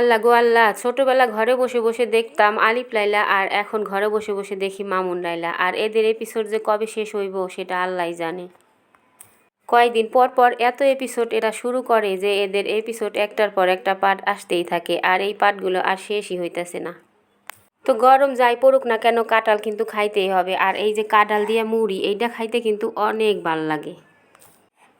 আল্লাহ গো আল্লাহ, ছোটবেলা ঘরে বসে বসে দেখতাম আলিফ, লাইলা, আর এখন ঘরে বসে বসে দেখি মামুন, লাইলা। আর এদের এপিসোড যে কবে শেষ হইব সেটা আল্লাহই জানে। কয়েকদিন পর পর এত এপিসোড এরা শুরু করে যে এদের এপিসোড একটার পর একটা পার্ট আসতেই থাকে, আর এই পার্টগুলো আর শেষই হইতেছে না। তো গরম যাই পড়ুক না কেন, কাঁঠাল কিন্তু খাইতেই হবে, আর এই যে কাঁঠাল দিয়ে মুড়ি, এইটা খাইতে কিন্তু অনেক ভালো লাগে।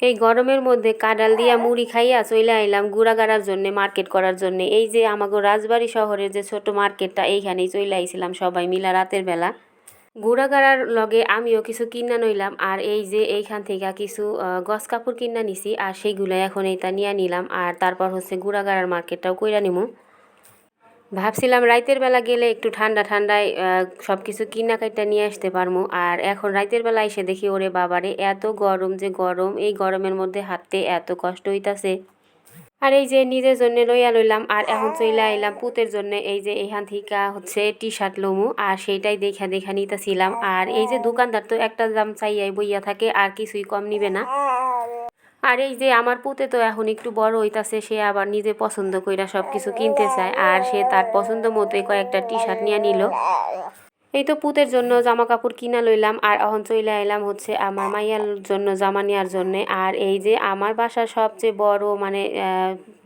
এই গরমের মধ্যে কাঁঠাল দিয়া মুড়ি খাইয়া চলে আইলাম গুড়াগাড়ার জন্য, মার্কেট করার জন্য। এই যে আমাগো রাজবাড়ি শহরের যে ছোট মার্কেটটা, এইখানেই চলে আইছিলাম সবাই মিলা রাতের বেলা। গুড়াগাড়ার লগে আমিও কিছু কিনা নইলাম, আর এই যে এইখান থেকে কিছু গস কাপড় কিনা নিছি, আর সেইগুলো এখন এইটা নিয়ে নিলাম। আর তারপর হচ্ছে গুড়াগাড়ার মার্কেটটাও কইরা নিমু। ভাবছিলাম রাইতের বেলা গেলে একটু ঠান্ডা ঠান্ডায় সব কিছু কিনা কাইটা নিয়ে আসতে পারব আর এখন রাইতের বেলা এসে দেখি, ওরে বাবারে, এত গরম যে গরম, এই গরমের মধ্যে হাঁটতে এত কষ্ট হইতাছে। আর এই যে নিজের জন্য লইয়া লইলাম, আর এখন চলে আইলাম পুতের জন্য, এই যে এইখান থেকে হচ্ছে টি শার্ট লমু, আর সেইটাই দেখা দেখা নিতেছিলাম। আর এই যে দোকানদার তো একটা দাম চাইয়াই বইয়া থাকে, আর কিছুই কম নিবে না। আর এই যে আমার পুতে তো এখন একটু বড় হইতাছে, সে আবার নিজে পছন্দ কইরা সব কিছু কিনতে চায়। আর সে তার পছন্দ মতোই কয়েকটা টি শার্ট নিয়ে নিল। এই তো পুতের জন্য জামা কাপড় কিনা লইলাম, আর এখন চলে আইলাম হচ্ছে আমার মাইয়ার জন্য জামা নেওয়ার জন্য। আর এই যে আমার বাসার সবচেয়ে বড় মানে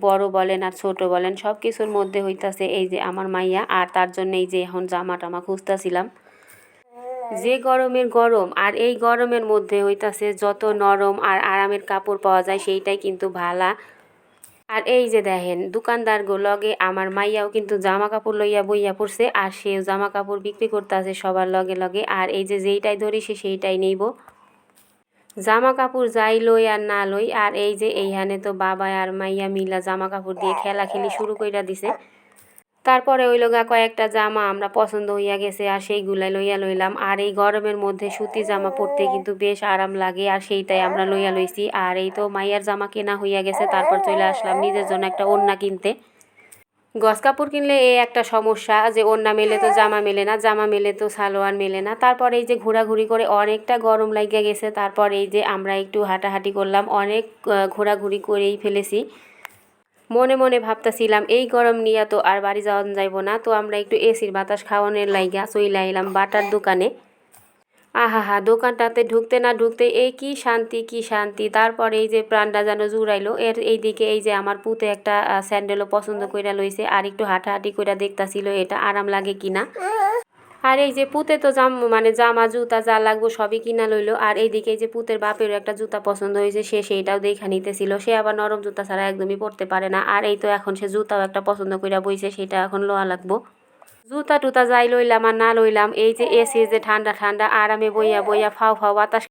বড় বলেন আর ছোট বলেন সব কিছুর মধ্যে হইতাছে এই যে আমার মাইয়া, আর তার জন্য এই যে এখন জামা টামা খুঁজতেছিলাম। যে গরমের গরম আর এই গরমের মধ্যে হইতাছে যত নরম আর আরামের কাপড় পাওয়া যায় সেইটাই কিন্তু ভালা। আর এই যে দেখেন দোকানদার লগে আমার মাইয়াও কিন্তু জামা কাপড় লইয়া বইয়া পড়ছে আর সেও জামা কাপড় বিক্রি করতে আছে সবার লগে লগে আর এই যে যেইটাই ধরি সে সেইটাই নেইব। জামা কাপড় যাই লই আর না লই, আর এই যে এইখানে তো বাবা আর মাইয়া মিলা জামা কাপড় দিয়ে খেলা খেলি শুরু কইরা দিছে। তারপরে ওই লগা কয়েকটা জামা আমরা পছন্দ হইয়া গেছে আর সেইগুলাই লইয়া লইলাম। আর এই গরমের মধ্যে সুতি জামা পরতে কিন্তু বেশ আরাম লাগে আর সেইটাই আমরা লইয়া লইছি। আর এই তো মাইয়ার জামা কেনা হইয়া গেছে, তারপর চলে আসলাম নিজের জন্য একটা ওড়না কিনতে। গস কাপড় কিনলে এই একটা সমস্যা যে ওড়না মেলে তো জামা মেলে না, জামা মেলে তো সালোয়ার মেলে না। তারপর এই যে ঘোরাঘুরি করে অনেকটা গরম লাগিয়া গেছে, তারপর এই যে আমরা একটু হাঁটাহাঁটি করলাম, অনেক ঘোরাঘুরি করেই ফেলেছি। মনে মনে ভাবতেছিলাম, এই গরম নিয়ে তো আর বাড়ি যাওয়া যাইব না, তো আমরা একটু এসির বাতাস খাওয়ানোর লাইগা চইলা আইলাম বাটার দোকানে। আহা হা দোকানটাতে ঢুকতে না ঢুকতে এই কি শান্তি কি শান্তি। তারপরে এই যে প্রাণটা যেন জুড়াইলো, এর এইদিকে এই যে আমার পুতে একটা স্যান্ডেলও পছন্দ কইরা লইছে আর একটু হাঁটাহাঁটি কইরা দেখতাছিল এটা আরাম লাগে কিনা। আর এই যে পুতে তো জাম মানে জামা, জুতা যা লাগবো সবই কিনা লইলো। আর এইদিকে এই যে পুতের বাপেরও একটা জুতা পছন্দ হয়েছে, সে সেইটাও দেখা নিতেছিল। সে আবার নরম জুতা ছাড়া একদমই পরতে পারে না। আর এই তো এখন সে জুতাও একটা পছন্দ কইরা বইছে, সেটা এখন লোয়া লাগবো। জুতা টুতা যাই লইলাম আর না লইলাম, এই যে এসি যে ঠান্ডা ঠান্ডা, আরামে বইয়া বইয়া ফাও ফাও বাতাস